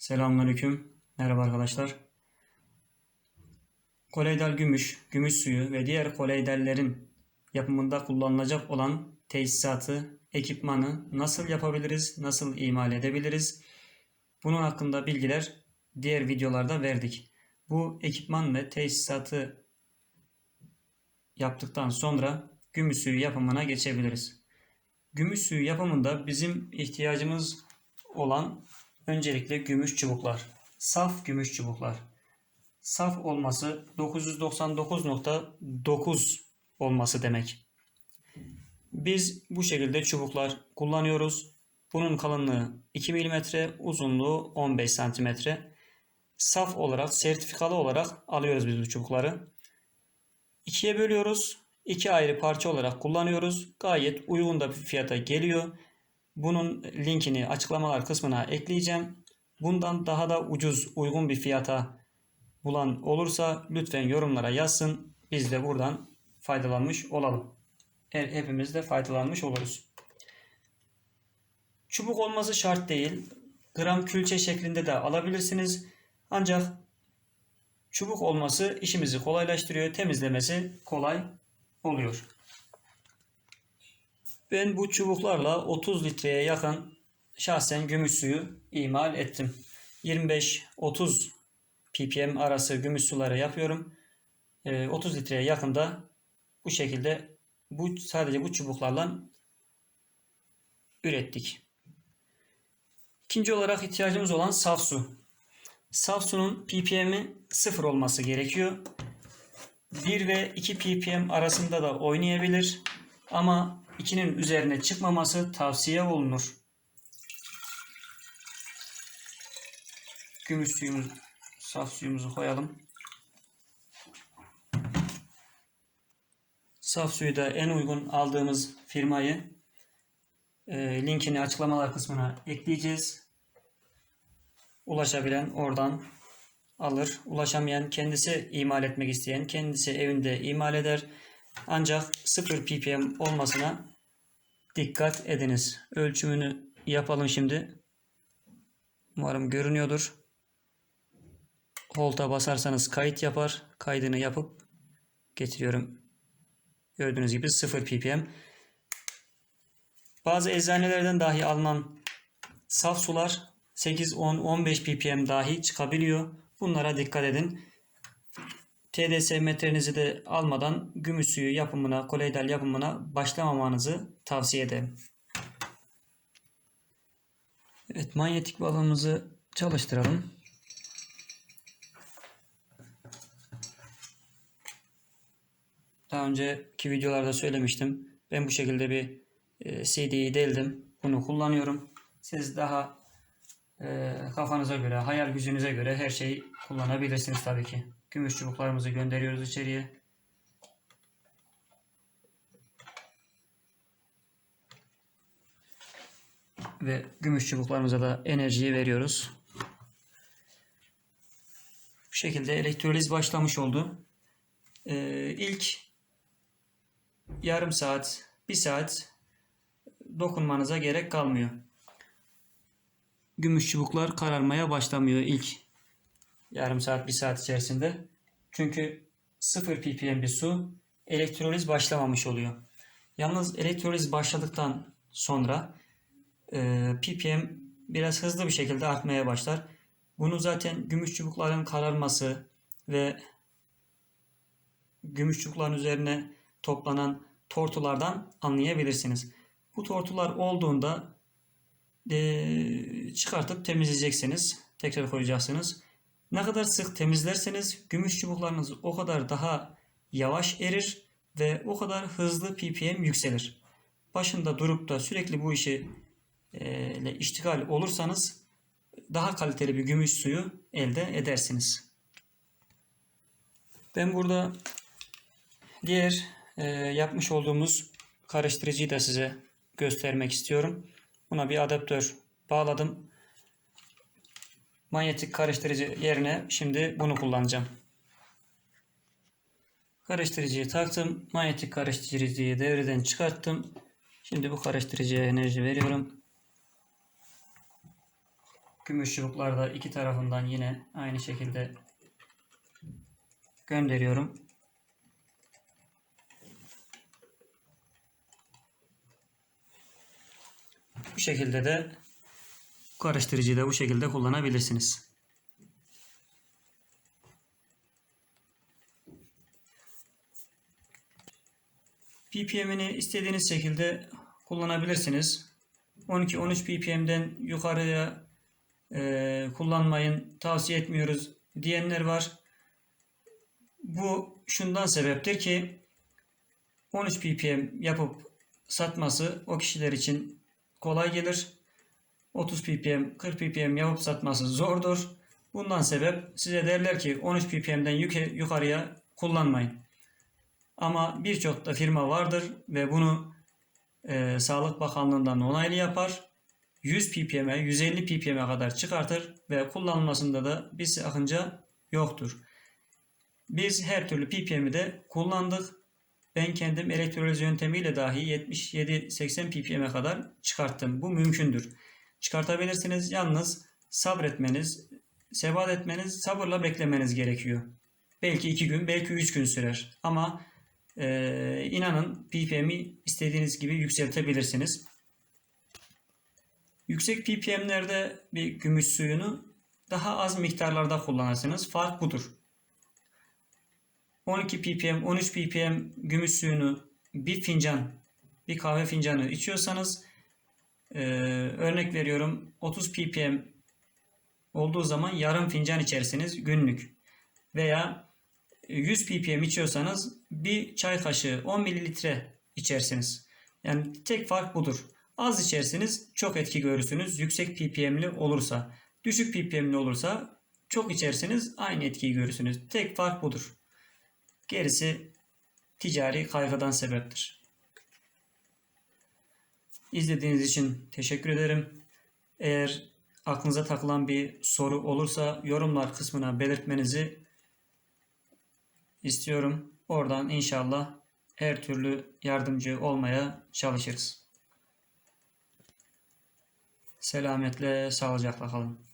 Selamünaleyküm. Merhaba arkadaşlar. Koleydal gümüş, gümüş suyu ve diğer koleydellerin yapımında kullanılacak olan tesisatı, ekipmanı nasıl yapabiliriz, nasıl imal edebiliriz? Bunun hakkında bilgiler diğer videolarda verdik. Bu ekipman ve tesisatı yaptıktan sonra gümüş suyu yapımına geçebiliriz. Gümüş suyu yapımında bizim ihtiyacımız olan öncelikle gümüş çubuklar. Saf gümüş çubuklar. Saf olması 999.9 olması demek. Biz bu şekilde çubuklar kullanıyoruz. Bunun kalınlığı 2 mm, uzunluğu 15 cm. Saf olarak, sertifikalı olarak alıyoruz biz bu çubukları. İkiye bölüyoruz. İki ayrı parça olarak kullanıyoruz. Gayet uygun da bir fiyata geliyor. Bunun linkini açıklamalar kısmına ekleyeceğim. Bundan daha da ucuz, uygun bir fiyata bulan olursa lütfen yorumlara yazsın. Biz de buradan faydalanmış olalım. He- Hepimiz de faydalanmış oluruz. Çubuk olması şart değil. Gram külçe şeklinde de alabilirsiniz. Ancak çubuk olması işimizi kolaylaştırıyor. Temizlemesi kolay oluyor. Ben bu çubuklarla 30 litreye yakın şahsen gümüş suyu imal ettim. 25-30 ppm arası gümüş suları yapıyorum. Ee, 30 litreye yakında bu şekilde bu sadece bu çubuklarla ürettik. İkinci olarak ihtiyacımız olan saf su. Saf sunun ppm'i sıfır olması gerekiyor. 1 ve 2 ppm arasında da oynayabilir ama 2'nin üzerine çıkmaması tavsiye olunur. Gümüş suyumuz, saf suyumuzu koyalım. Saf suyu da en uygun aldığımız firmayı e, linkini açıklamalar kısmına ekleyeceğiz. Ulaşabilen oradan alır. Ulaşamayan kendisi imal etmek isteyen kendisi evinde imal eder. Ancak 0 ppm olmasına dikkat ediniz. Ölçümünü yapalım şimdi. Umarım görünüyordur. Holt'a basarsanız kayıt yapar. Kaydını yapıp getiriyorum. Gördüğünüz gibi 0 ppm. Bazı eczanelerden dahi alınan saf sular 8, 10, 15 ppm dahi çıkabiliyor. Bunlara dikkat edin. TDS metrenizi de almadan gümüş suyu yapımına, koleydal yapımına başlamamanızı tavsiye ederim. Evet, manyetik balonumuzu çalıştıralım. Daha önceki videolarda söylemiştim. Ben bu şekilde bir e, CD'yi deldim. Bunu kullanıyorum. Siz daha e, kafanıza göre, hayal gücünüze göre her şeyi kullanabilirsiniz tabii ki. Gümüş çubuklarımızı gönderiyoruz içeriye. Ve gümüş çubuklarımıza da enerjiyi veriyoruz. Bu şekilde elektroliz başlamış oldu. Ee, ilk yarım saat, bir saat dokunmanıza gerek kalmıyor. Gümüş çubuklar kararmaya başlamıyor ilk yarım saat, bir saat içerisinde. Çünkü 0 ppm bir su elektroliz başlamamış oluyor. Yalnız elektroliz başladıktan sonra e, ppm biraz hızlı bir şekilde artmaya başlar. Bunu zaten gümüş çubukların kararması ve gümüş çubukların üzerine toplanan tortulardan anlayabilirsiniz. Bu tortular olduğunda çıkartıp temizleyeceksiniz. Tekrar koyacaksınız. Ne kadar sık temizlerseniz gümüş çubuklarınız o kadar daha yavaş erir ve o kadar hızlı ppm yükselir. Başında durup da sürekli bu işi ile iştigal olursanız daha kaliteli bir gümüş suyu elde edersiniz. Ben burada diğer e, yapmış olduğumuz karıştırıcıyı da size göstermek istiyorum. Buna bir adaptör bağladım. Manyetik karıştırıcı yerine şimdi bunu kullanacağım. Karıştırıcıyı taktım. Manyetik karıştırıcıyı devreden çıkarttım. Şimdi bu karıştırıcıya enerji veriyorum. Gümüş çubukları da iki tarafından yine aynı şekilde gönderiyorum. Bu şekilde de karıştırıcıyı da bu şekilde kullanabilirsiniz. ppm'ini istediğiniz şekilde kullanabilirsiniz. 12-13 ppm'den yukarıya e, kullanmayın, tavsiye etmiyoruz diyenler var. Bu şundan sebeptir ki 13 ppm yapıp satması o kişiler için kolay gelir. 30 ppm, 40 ppm yapıp satması zordur. Bundan sebep size derler ki 13 ppm'den yukarıya kullanmayın. Ama birçok da firma vardır ve bunu e, Sağlık Bakanlığı'ndan onaylı yapar. 100 ppm'e, 150 ppm'e kadar çıkartır ve kullanılmasında da bir sakınca yoktur. Biz her türlü ppm'i de kullandık. Ben kendim elektroliz yöntemiyle dahi 77-80 ppm'e kadar çıkarttım. Bu mümkündür. Çıkartabilirsiniz. Yalnız sabretmeniz, sebat etmeniz, sabırla beklemeniz gerekiyor. Belki 2 gün, belki 3 gün sürer. Ama e, inanın ppm'i istediğiniz gibi yükseltebilirsiniz. Yüksek ppm'lerde bir gümüş suyunu daha az miktarlarda kullanırsınız. Fark budur. 12 ppm, 13 ppm gümüş suyunu bir fincan, bir kahve fincanı içiyorsanız e, örnek veriyorum 30 ppm olduğu zaman yarım fincan içersiniz günlük. Veya 100 ppm içiyorsanız bir çay kaşığı 10 mililitre içersiniz. Yani tek fark budur. Az içersiniz çok etki görürsünüz yüksek ppm'li olursa. Düşük ppm'li olursa çok içersiniz aynı etkiyi görürsünüz. Tek fark budur. Gerisi ticari kaygıdan sebeptir. İzlediğiniz için teşekkür ederim. Eğer aklınıza takılan bir soru olursa yorumlar kısmına belirtmenizi istiyorum. Oradan inşallah her türlü yardımcı olmaya çalışırız. Selametle, sağlıcakla kalın.